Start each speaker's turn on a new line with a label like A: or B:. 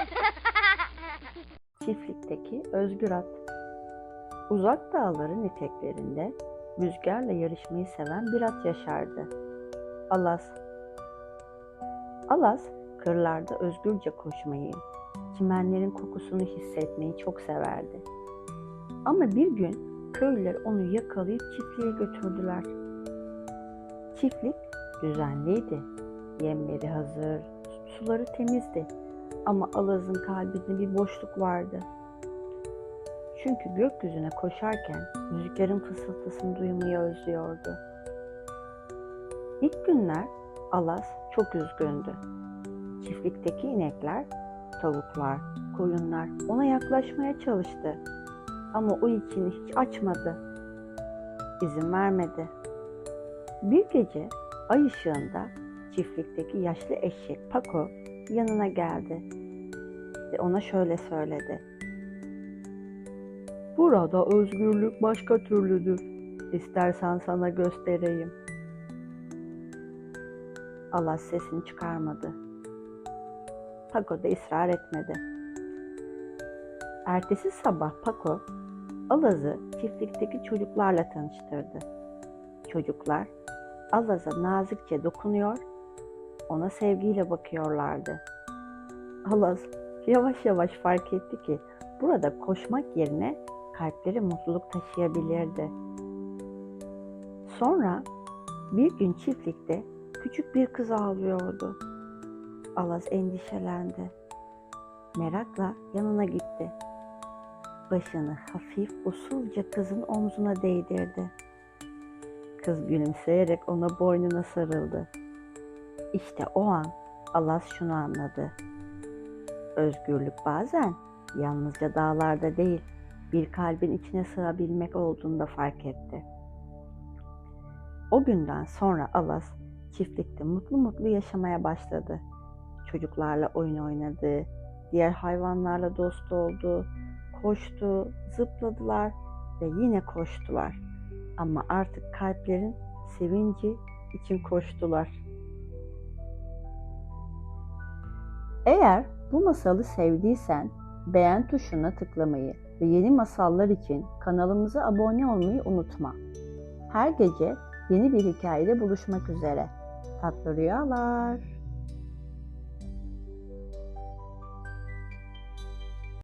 A: Çiftlikteki özgür at. Uzak dağların eteklerinde rüzgarla yarışmayı seven bir at yaşardı. Alas. Alas, kırlarda özgürce koşmayı, çimenlerin kokusunu hissetmeyi çok severdi. Ama bir gün köylüler onu yakalayıp çiftliğe götürdüler. Çiftlik düzenliydi. Yemleri hazır, suları temizdi. Ama Alaz'ın kalbinde bir boşluk vardı. Çünkü gökyüzüne koşarken rüzgarın fısıltısını duymayı özlüyordu. İlk günler Alaz çok üzgündü. Çiftlikteki inekler, tavuklar, koyunlar ona yaklaşmaya çalıştı. Ama o içini hiç açmadı. İzin vermedi. Bir gece ay ışığında çiftlikteki yaşlı eşek Paco yanına geldi ve ona şöyle söyledi. Burada özgürlük başka türlüdür. İstersen sana göstereyim. Allah sesini çıkarmadı. Paco da ısrar etmedi. Ertesi sabah Paco, Alaz'ı çiftlikteki çocuklarla tanıştırdı. Çocuklar Alaz'a nazikçe dokunuyor, ona sevgiyle bakıyorlardı. Alaz yavaş yavaş fark etti ki burada koşmak yerine kalpleri mutluluk taşıyabilirdi. Sonra bir gün çiftlikte küçük bir kız ağlıyordu. Alaz endişelendi. Merakla yanına gitti. Başını hafif usulca kızın omzuna değdirdi. Kız gülümseyerek ona boynuna sarıldı. İşte o an Alas şunu anladı. Özgürlük bazen yalnızca dağlarda değil, bir kalbin içine sığabilmek olduğunu da fark etti. O günden sonra Alas çiftlikte mutlu mutlu yaşamaya başladı. Çocuklarla oyun oynadı, diğer hayvanlarla dost oldu, koştu, zıpladılar ve yine koştular. Ama artık kalplerin sevinci için koştular. Eğer bu masalı sevdiysen beğen tuşuna tıklamayı ve yeni masallar için kanalımıza abone olmayı unutma. Her gece yeni bir hikayede buluşmak üzere. Tatlı rüyalar.